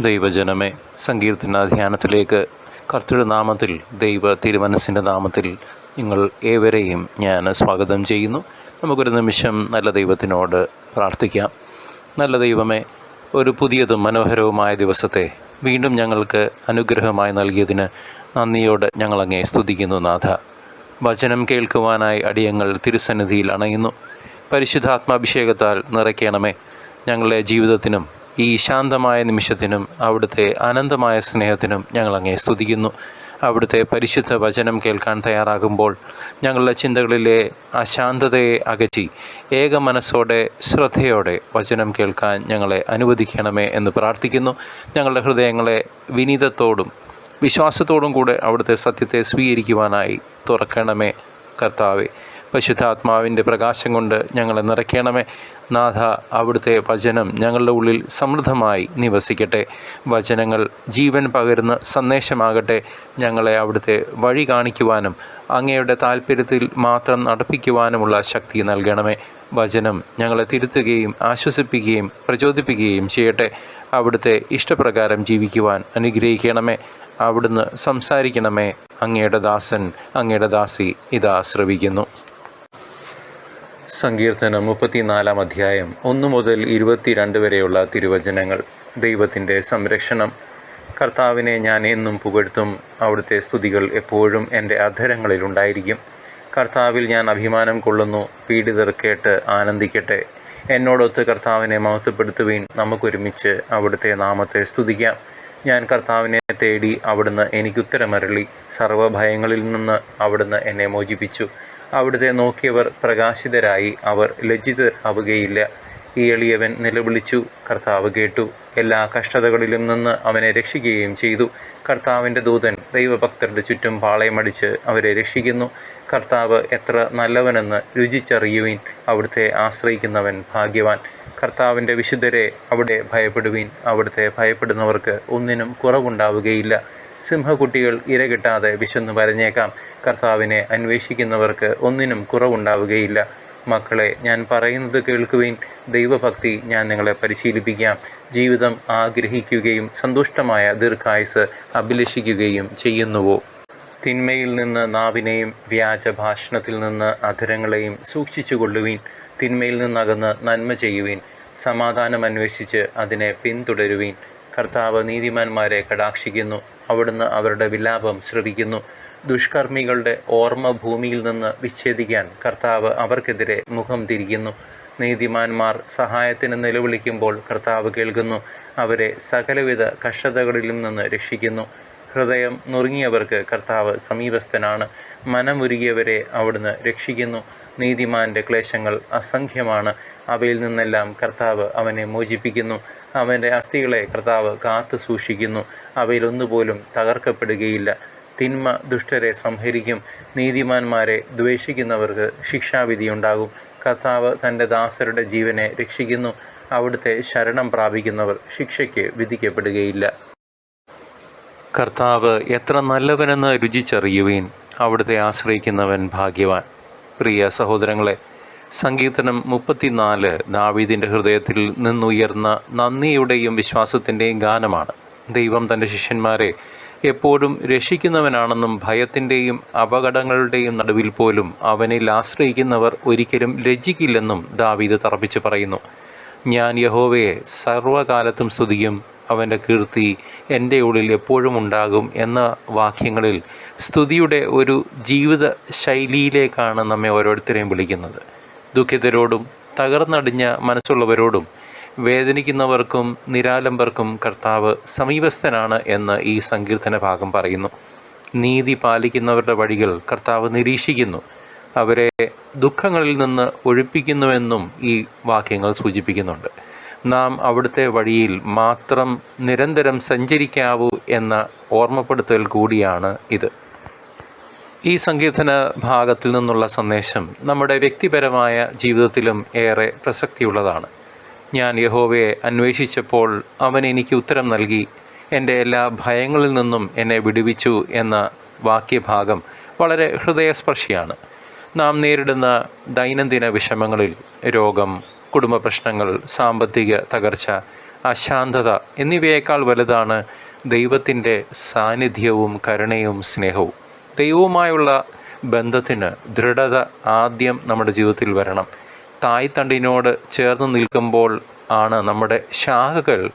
ദൈവജനമേ സങ്കീർത്തന ധ്യാനത്തിലേക്ക് കർത്തൃ നാമത്തിൽ ദൈവ തിരുമനസിന്റെ നാമത്തിൽ നിങ്ങൾ ഏവരെയും ഞാൻ സ്വാഗതം ചെയ്യുന്നു. നമുക്കൊരു നിമിഷം നല്ല ദൈവത്തിനോട് പ്രാർത്ഥിക്കാം. നല്ല ദൈവമേ ഒരു പുതിയതും മനോഹരവുമായ ദിവസത്തെ വീണ്ടും ഞങ്ങൾക്ക് അനുഗ്രഹമായി നൽകിയതിന് നന്ദിയോടെ ഞങ്ങളങ്ങേ സ്തുതിക്കുന്നു നാഥ. വചനം കേൾക്കുവാനായി അടിയങ്ങൾ തിരുസന്നിധിയിൽ അണയുന്നു. പരിശുദ്ധാത്മാഭിഷേകത്താൽ നിറയ്ക്കണമേ ഞങ്ങളുടെ ജീവിതത്തിനും ഈ ശാന്തമായ നിമിഷത്തിനും അവിടുത്തെ അനന്തമായ സ്നേഹത്തിനും ഞങ്ങൾ അങ്ങേ സ്തുതിക്കുന്നു. അവിടുത്തെ പരിശുദ്ധ വചനം കേൾക്കാൻ തയ്യാറാകുമ്പോൾ ഞങ്ങളുടെ ചിന്തകളിലെ അശാന്തതയെ അകറ്റി ഏക മനസ്സോടെ ശ്രദ്ധയോടെ വചനം കേൾക്കാൻ ഞങ്ങളെ അനുവദിക്കണമേ എന്ന് പ്രാർത്ഥിക്കുന്നു. ഞങ്ങളുടെ ഹൃദയങ്ങളെ വിനീതത്തോടും വിശ്വാസത്തോടും കൂടെ അവിടുത്തെ സത്യത്തെ സ്വീകരിക്കുവാനായി തുറക്കണമേ. കർത്താവെ പരിശുദ്ധാത്മാവിന്റെ പ്രകാശം കൊണ്ട് ഞങ്ങളെ നിറയ്ക്കണമേ. നാഥ അവിടുത്തെ വചനം ഞങ്ങളുടെ ഉള്ളിൽ സമൃദ്ധമായി നിവസിക്കട്ടെ. വചനങ്ങൾ ജീവൻ പകരുന്ന സന്ദേശമാകട്ടെ. ഞങ്ങളെ അവിടുത്തെ വഴി കാണിക്കുവാനും അങ്ങയുടെ താല്പര്യത്തിൽ മാത്രം നടപ്പിക്കുവാനുമുള്ള ശക്തി നൽകണമേ. വചനം ഞങ്ങളെ തിരുത്തുകയും ആശ്വസിപ്പിക്കുകയും പ്രചോദിപ്പിക്കുകയും ചെയ്യട്ടെ. അവിടുത്തെ ഇഷ്ടപ്രകാരം ജീവിക്കുവാൻ അനുഗ്രഹിക്കണമേ. അവിടുന്ന് സംസാരിക്കണമേ. അങ്ങയുടെ ദാസൻ അങ്ങയുടെ ദാസി ഇതാ ശ്രവിക്കുന്നു. സങ്കീർത്തനം മുപ്പത്തിനാലാം അധ്യായം ഒന്നു മുതൽ ഇരുപത്തിരണ്ട് വരെയുള്ള തിരുവചനങ്ങൾ. ദൈവത്തിന്റെ സംരക്ഷണം. കർത്താവിനെ ഞാൻ എന്നും പുകഴ്ത്തും. അവിടുത്തെ സ്തുതികൾ എപ്പോഴും എന്റെ അധരങ്ങളിൽ ഉണ്ടായിരിക്കും. കർത്താവിൽ ഞാൻ അഭിമാനം കൊള്ളുന്നു. പീഡിതർ കേട്ട് ആനന്ദിക്കട്ടെ. എന്നോടൊത്ത് കർത്താവിനെ മഹത്വപ്പെടുത്തുവീൻ. നമുക്കൊരുമിച്ച് അവിടുത്തെ നാമത്തെ സ്തുതിക്കാം. ഞാൻ കർത്താവിനെ തേടി അവിടുന്ന് എനിക്കുത്തരമരളി സർവഭയങ്ങളിൽ നിന്ന് അവിടുന്ന് എന്നെ മോചിപ്പിച്ചു. അവിടുത്തെ നോക്കിയവർ പ്രകാശിതരായി. അവർ ലജ്ജിതരാവുകയില്ല. ഈ എളിയവൻ നിലവിളിച്ചു. കർത്താവ് കേട്ടു. എല്ലാ കഷ്ടതകളിലും നിന്ന് അവനെ രക്ഷിക്കുകയും ചെയ്തു. കർത്താവിന്റെ ദൂതൻ ദൈവഭക്തരുടെ ചുറ്റും പാളയമടിച്ച് അവരെ രക്ഷിക്കുന്നു. കർത്താവ് എത്ര നല്ലവനെന്ന് രുചിച്ചറിയുവിൻ. അവിടുത്തെ ആശ്രയിക്കുന്നവൻ ഭാഗ്യവാൻ. കർത്താവിന്റെ വിശുദ്ധരെ അവിടെ ഭയപ്പെടുവീൻ. അവിടുത്തെ ഭയപ്പെടുന്നവർക്ക് ഒന്നിനും കുറവുണ്ടാവുകയില്ല. സിംഹക്കുട്ടികൾ ഇരകിട്ടാതെ വിശന്നു വരഞ്ഞേക്കാം. കർത്താവിനെ അന്വേഷിക്കുന്നവർക്ക് ഒന്നിനും കുറവുണ്ടാവുകയില്ല. മക്കളെ ഞാൻ പറയുന്നത് കേൾക്കുവിൻ. ദൈവഭക്തി ഞാൻ നിങ്ങളെ പരിശീലിപ്പിക്കാം. ജീവിതം ആഗ്രഹിക്കുകയും സന്തുഷ്ടമായ ദീർഘായുസ് അഭിലഷിക്കുകയും ചെയ്യുന്നുവോ? തിന്മയിൽ നിന്ന് നാവിനെയും വ്യാജ ഭാഷണത്തിൽ നിന്ന് അധരങ്ങളെയും സൂക്ഷിച്ചു കൊള്ളുവിൻ തിന്മയിൽ നിന്നകന്ന് നന്മ ചെയ്യുവിൻ. സമാധാനം അന്വേഷിച്ച് അതിനെ പിന്തുടരുവീൻ. കർത്താവ് നീതിമാന്മാരെ കടാക്ഷിക്കുന്നു. അവിടുന്ന് അവരുടെ വിലാപം ശ്രവിക്കുന്നു. ദുഷ്കർമ്മികളുടെ ഓർമ്മ ഭൂമിയിൽ നിന്ന് വിച്ഛേദിക്കാൻ കർത്താവ് അവർക്കെതിരെ മുഖം തിരിക്കുന്നു. നീതിമാന്മാർ സഹായത്തിന് നിലവിളിക്കുമ്പോൾ കർത്താവ് കേൾക്കുന്നു. അവരെ സകലവിധ കഷ്ടതകളിലും നിന്ന് രക്ഷിക്കുന്നു. ഹൃദയം നുറുങ്ങിയവർക്ക് കർത്താവ് സമീപസ്ഥനാണ്. മനമുരുകിയവരെ അവിടുന്ന് രക്ഷിക്കുന്നു. നീതിമാന്റെ ക്ലേശങ്ങൾ അസംഖ്യമാണ്. അവയിൽ നിന്നെല്ലാം കർത്താവ് അവനെ മോചിപ്പിക്കുന്നു. അവന്റെ അസ്ഥികളെ കർത്താവ് കാത്തു സൂക്ഷിക്കുന്നു. അവയിലൊന്നുപോലും തകർക്കപ്പെടുകയില്ല. തിന്മ ദുഷ്ടരെ സംഹരിക്കും. നീതിമാന്മാരെ ദ്വേഷിക്കുന്നവർക്ക് ശിക്ഷാവിധിയുണ്ടാകും കർത്താവ് തന്റെ ദാസരുടെ ജീവനെ രക്ഷിക്കുന്നു. അവിടുത്തെ ശരണം പ്രാപിക്കുന്നവർ ശിക്ഷയ്ക്ക് വിധിക്കപ്പെടുകയില്ല. കർത്താവ് എത്ര നല്ലവനെന്ന് രുചിച്ചറിയുവീൻ. അവിടുത്തെ ആശ്രയിക്കുന്നവൻ ഭാഗ്യവാൻ. പ്രിയ സഹോദരങ്ങളെ സങ്കീർത്തനം മുപ്പത്തിനാല് ദാവീദിന്റെ ഹൃദയത്തിൽ നിന്നുയർന്ന നന്ദിയുടെയും വിശ്വാസത്തിന്റെയും ഗാനമാണ്. ദൈവം തന്റെ ശിഷ്യന്മാരെ എപ്പോഴും രക്ഷിക്കുന്നവനാണെന്നും ഭയത്തിന്റെയും അപകടങ്ങളുടെയും നടുവിൽ പോലും അവനിൽ ആശ്രയിക്കുന്നവർ ഒരിക്കലും ലജ്ജിക്കില്ലെന്നും ദാവീദ് തറപ്പിച്ച് പറയുന്നു. ഞാൻ യഹോവയെ സർവകാലത്തും സ്തുതിയും അവന്റെ കീർത്തി എന്റെ ഉള്ളിൽ എപ്പോഴും ഉണ്ടാകും എന്ന വാക്യങ്ങളിൽ സ്തുതിയുടെ ഒരു ജീവിത ശൈലിയിലേക്കാണ് നമ്മെ ഓരോരുത്തരെയും വിളിക്കുന്നത്. ദുഃഖിതരോടും തകർന്നടിഞ്ഞ മനസ്സുള്ളവരോടും വേദനിക്കുന്നവർക്കും നിരാലംബർക്കും കർത്താവ് സമീപസ്ഥനാണ് എന്ന് ഈ സങ്കീർത്തന ഭാഗം പറയുന്നു. നീതി പാലിക്കുന്നവരുടെ വഴികൾ കർത്താവ് നിരീക്ഷിക്കുന്നു. അവരെ ദുഃഖങ്ങളിൽ നിന്ന് ഒഴിപ്പിക്കുന്നുവെന്നും ഈ വാക്യങ്ങൾ സൂചിപ്പിക്കുന്നുണ്ട്. നാം അവിടുത്തെ വഴിയിൽ മാത്രം നിരന്തരം സഞ്ചരിക്കാവൂ എന്ന ഓർമ്മപ്പെടുത്തൽ കൂടിയാണ് ഇത്. ഈ സങ്കീർത്തന ഭാഗത്തിൽ നിന്നുള്ള സന്ദേശം നമ്മുടെ വ്യക്തിപരമായ ജീവിതത്തിലും ഏറെ പ്രസക്തിയുള്ളതാണ്. ഞാൻ യഹോവയെ അന്വേഷിച്ചപ്പോൾ അവൻ എനിക്ക് ഉത്തരം നൽകി എന്റെ എല്ലാ ഭയങ്ങളിൽ നിന്നും എന്നെ വിടുവിച്ചു എന്ന വാക്യഭാഗം വളരെ ഹൃദയസ്പർശിയാണ്. നാം നേരിടുന്ന ദൈനംദിന വിഷമങ്ങളിൽ രോഗം കുടുംബ പ്രശ്നങ്ങൾ സാമ്പത്തിക തകർച്ച അശാന്തത എന്നിവയേക്കാൾ വലുതാണ് ദൈവത്തിന്റെ സാന്നിധ്യവും കരുണയും സ്നേഹവും. ദൈവവുമായുള്ള ബന്ധത്തിന് ദൃഢത ആദ്യം നമ്മുടെ ജീവിതത്തിൽ വരണം. തായ്തണ്ടിനോട് ചേർന്ന് നിൽക്കുമ്പോൾ ആണ് നമ്മുടെ ശാഖകൾ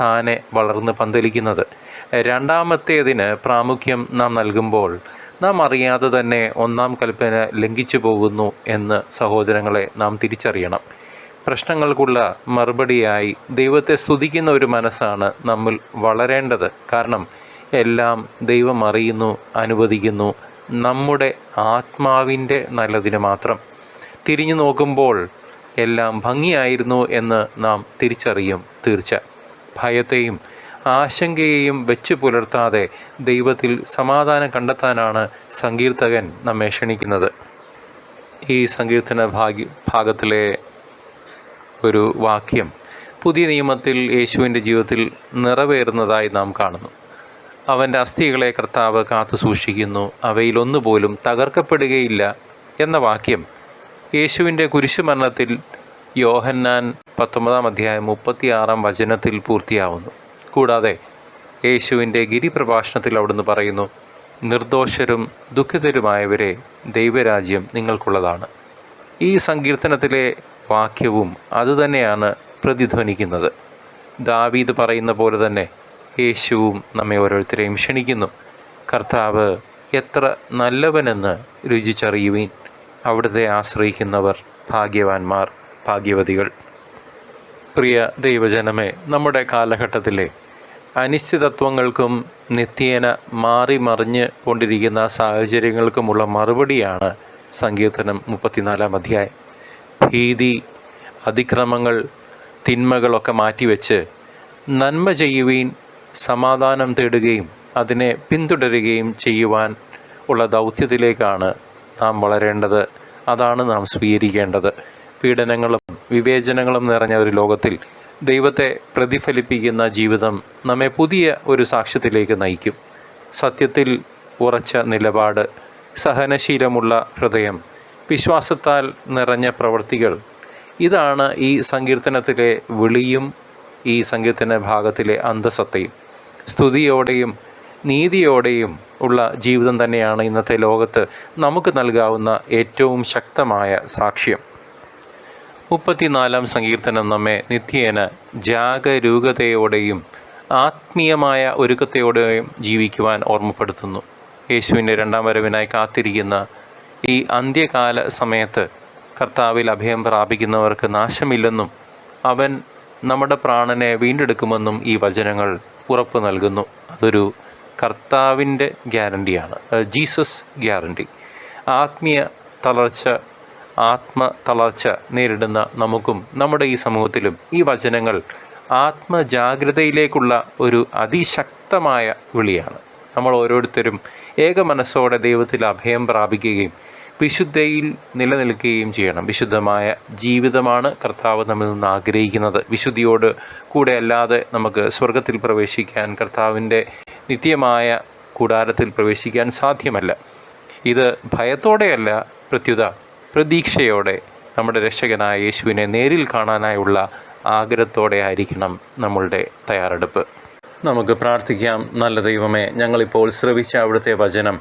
താനെ വളർന്ന് പന്തലിക്കുന്നത്. രണ്ടാമത്തേതിന് പ്രാമുഖ്യം നാം നൽകുമ്പോൾ നാം അറിയാതെ തന്നെ ഒന്നാം കൽപ്പന ലംഘിച്ചു പോകുന്നു എന്ന് സഹോദരങ്ങളെ നാം തിരിച്ചറിയണം. പ്രശ്നങ്ങൾക്കുള്ള മറുപടിയായി ദൈവത്തെ സ്തുതിക്കുന്ന ഒരു മനസ്സാണ് നമ്മൾ വളരേണ്ടത്. കാരണം എല്ലാം ദൈവം അറിയുന്നു അനുവദിക്കുന്നു. നമ്മുടെ ആത്മാവിന്റെ നല്ലതിന് മാത്രം. തിരിഞ്ഞു നോക്കുമ്പോൾ എല്ലാം ഭംഗിയായിരുന്നു എന്ന് നാം തിരിച്ചറിയും തീർച്ച. ഭയത്തെയും ആശങ്കയെയും വെച്ച് പുലർത്താതെ ദൈവത്തിൽ സമാധാനം കണ്ടെത്താനാണ് സങ്കീർത്തകൻ നമ്മെ ക്ഷണിക്കുന്നത്. ഈ സങ്കീർത്തന ഭാഗ്യ ഭാഗത്തിലെ ഒരു വാക്യം പുതിയ നിയമത്തിൽ യേശുവിന്റെ ജീവിതത്തിൽ നിറവേറുന്നതായി നാം കാണുന്നു. അവന്റെ അസ്ഥികളെ കർത്താവ് കാത്തു സൂക്ഷിക്കുന്നു. അവയിലൊന്നുപോലും തകർക്കപ്പെടുകയില്ല എന്ന വാക്യം യേശുവിന്റെ കുരിശുമരണത്തിൽ യോഹന്നാൻ പത്തൊമ്പതാം അധ്യായം മുപ്പത്തിയാറാം വചനത്തിൽ പൂർത്തിയാവുന്നു. കൂടാതെ യേശുവിന്റെ ഗിരിപ്രഭാഷണത്തിൽ അവിടുന്ന് പറയുന്നു നിർദോഷരും ദുഃഖിതരുമായവരെ ദൈവരാജ്യം നിങ്ങൾക്കുള്ളതാണ്. ഈ സങ്കീർത്തനത്തിലെ വാക്യവും അതുതന്നെയാണ് പ്രതിധ്വനിക്കുന്നത്. ദാവീദ് പറയുന്ന പോലെ തന്നെ യേശുവും നമ്മെ ഓരോരുത്തരെയും ക്ഷണിക്കുന്നു. കർത്താവ് എത്ര നല്ലവനെന്ന് രുചിച്ചറിയുവീൻ. അവിടുത്തെ ആശ്രയിക്കുന്നവർ ഭാഗ്യവാന്മാർ ഭാഗ്യവതികൾ. പ്രിയ ദൈവജനമേ നമ്മുടെ കാലഘട്ടത്തിലെ അനിശ്ചിതത്വങ്ങൾക്കും നിത്യേന മാറി മറിഞ്ഞ് കൊണ്ടിരിക്കുന്ന സാഹചര്യങ്ങൾക്കുമുള്ള മറുപടിയാണ് സങ്കീർത്തനം മുപ്പത്തിനാലാം അധ്യായം. ഭീതി അതിക്രമങ്ങൾ തിന്മകളൊക്കെ മാറ്റിവെച്ച് നന്മ ചെയ്യുവീൻ സമാധാനം തേടുകയും അതിനെ പിന്തുടരുകയും ചെയ്യുവാൻ ഉള്ള ദൗത്യത്തിലേക്കാണ് നാം വളരേണ്ടത്. അതാണ് നാം സ്വീകരിക്കേണ്ടത്. പീഡനങ്ങളും വിവേചനങ്ങളും നിറഞ്ഞ ഒരു ലോകത്തിൽ ദൈവത്തെ പ്രതിഫലിപ്പിക്കുന്ന ജീവിതം നമ്മെ പുതിയ ഒരു സാക്ഷ്യത്തിലേക്ക് നയിക്കും. സത്യത്തിൽ ഉറച്ച നിലപാട് സഹനശീലമുള്ള ഹൃദയം വിശ്വാസത്താൽ നിറഞ്ഞ പ്രവൃത്തികൾ. ഇതാണ് ഈ സങ്കീർത്തനത്തിലെ വിളിയും ഈ സങ്കീർത്തന ഭാഗത്തിലെ അന്തസത്തയും. സ്തുതിയോടെയും നീതിയോടെയും ഉള്ള ജീവിതം തന്നെയാണ് ഇന്നത്തെ ലോകത്ത് നമുക്ക് നൽകാവുന്ന ഏറ്റവും ശക്തമായ സാക്ഷ്യം. മുപ്പത്തിനാലാം സങ്കീർത്തനം നമ്മെ നിത്യേന ജാഗരൂകതയോടെയും ആത്മീയമായ ഒരുക്കത്തോടെയും ജീവിക്കുവാൻ ഓർമ്മപ്പെടുത്തുന്നു. യേശുവിന്റെ രണ്ടാം വരവിനായി കാത്തിരിക്കുന്ന ഈ അന്ത്യകാല സമയത്ത് കർത്താവിൽ അഭയം പ്രാപിക്കുന്നവർക്ക് നാശമില്ലെന്നും അവൻ നമ്മുടെ പ്രാണനെ വീണ്ടെടുക്കുമെന്നും ഈ വചനങ്ങൾ ഉറപ്പ് നൽകുന്നു. അതൊരു കർത്താവിന്റെ ഗ്യാരണ്ടിയാണ്. Jesus guarantee. ആത്മീയ തളർച്ച ആത്മ തളർച്ച നേരിടുന്ന നമുക്കും നമ്മുടെ ഈ സമൂഹത്തിലും ഈ വചനങ്ങൾ ആത്മജാഗ്രതയിലേക്കുള്ള ഒരു അതിശക്തമായ വിളിയാണ്. നമ്മൾ ഓരോരുത്തരും ഏക മനസ്സോടെ ദൈവത്തിൽ അഭയം പ്രാപിക്കുകയും വിശുദ്ധയിൽ നിലനിൽക്കുകയും ചെയ്യണം. വിശുദ്ധമായ ജീവിതമാണ് കർത്താവ് നമ്മിൽ നിന്ന് ആഗ്രഹിക്കുന്നത്. വിശുദ്ധിയോട് കൂടെ അല്ലാതെ നമുക്ക് സ്വർഗത്തിൽ പ്രവേശിക്കാൻ കർത്താവിന്റെ നിത്യമായ കൂടാരത്തിൽ പ്രവേശിക്കാൻ സാധ്യമല്ല. ഇത് ഭയത്തോടെയല്ല പ്രത്യുത പ്രതീക്ഷയോടെ നമ്മുടെ രക്ഷകനായ യേശുവിനെ നേരിൽ കാണാനായുള്ള ആഗ്രഹത്തോടെ ആയിരിക്കണം നമ്മളുടെ തയ്യാറെടുപ്പ്. നമുക്ക് പ്രാർത്ഥിക്കാം. നല്ല ദൈവമേ ഞങ്ങളിപ്പോൾ ശ്രവിച്ച അവിടുത്തെ വചനം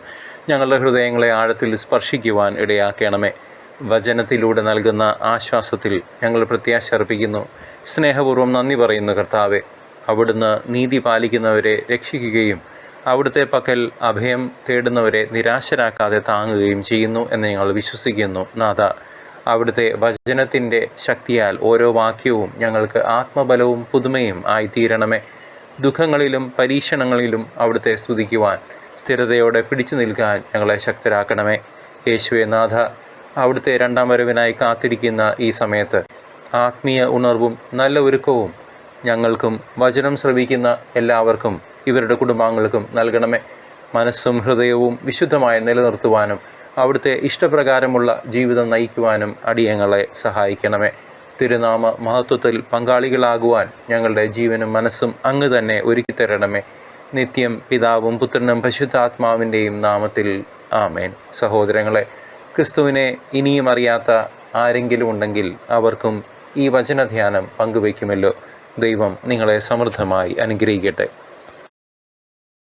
ഞങ്ങളുടെ ഹൃദയങ്ങളെ ആഴത്തിൽ സ്പർശിക്കുവാൻ ഇടയാക്കണമേ. വചനത്തിലൂടെ നൽകുന്ന ആശ്വാസത്തിൽ ഞങ്ങൾ പ്രത്യാശ അർപ്പിക്കുന്നു. സ്നേഹപൂർവം നന്ദി പറയുന്നു കർത്താവെ. അവിടുന്ന് നീതി പാലിക്കുന്നവരെ രക്ഷിക്കുകയും അവിടുത്തെ പക്കൽ അഭയം തേടുന്നവരെ നിരാശരാക്കാതെ താങ്ങുകയും ചെയ്യുന്നു എന്ന് ഞങ്ങൾ വിശ്വസിക്കുന്നു. നാഥ അവിടുത്തെ വചനത്തിന്റെ ശക്തിയാൽ ഓരോ വാക്യവും ഞങ്ങൾക്ക് ആത്മബലവും പുതുമയും ആയിത്തീരണമേ. ദുഃഖങ്ങളിലും പരീക്ഷണങ്ങളിലും അവിടുത്തെ സ്തുതിക്കുവാൻ സ്ഥിരതയോടെ പിടിച്ചു നിൽക്കാൻ ഞങ്ങളെ ശക്തരാക്കണമേ. യേശുവെ നാഥ അവിടുത്തെ രണ്ടാം വരവിനായി കാത്തിരിക്കുന്ന ഈ സമയത്ത് ആത്മീയ ഉണർവും നല്ല ഒരുക്കവും ഞങ്ങൾക്കും വചനം ശ്രവിക്കുന്ന എല്ലാവർക്കും ഇവരുടെ കുടുംബാംഗങ്ങൾക്കും നൽകണമേ. മനസ്സും ഹൃദയവും വിശുദ്ധമായി നിലനിർത്തുവാനും അവിടുത്തെ ഇഷ്ടപ്രകാരമുള്ള ജീവിതം നയിക്കുവാനും അടിയങ്ങളെ സഹായിക്കണമേ. തിരുനാമ മഹത്വത്തിൽ പങ്കാളികളാകുവാൻ ഞങ്ങളുടെ ജീവനും മനസ്സും അങ്ങ് തന്നെ ഒരുക്കി തരണമേ നിത്യം പിതാവും പുത്രനും പരിശുദ്ധാത്മാവിന്റെയും നാമത്തിൽ ആമേൻ. സഹോദരങ്ങളെ ക്രിസ്തുവിനെ ഇനിയും അറിയാത്ത ആരെങ്കിലും ഉണ്ടെങ്കിൽ അവർക്കും ഈ വചനധ്യാനം പങ്കുവയ്ക്കുമല്ലോ. ദൈവം നിങ്ങളെ സമൃദ്ധമായി അനുഗ്രഹിക്കട്ടെ.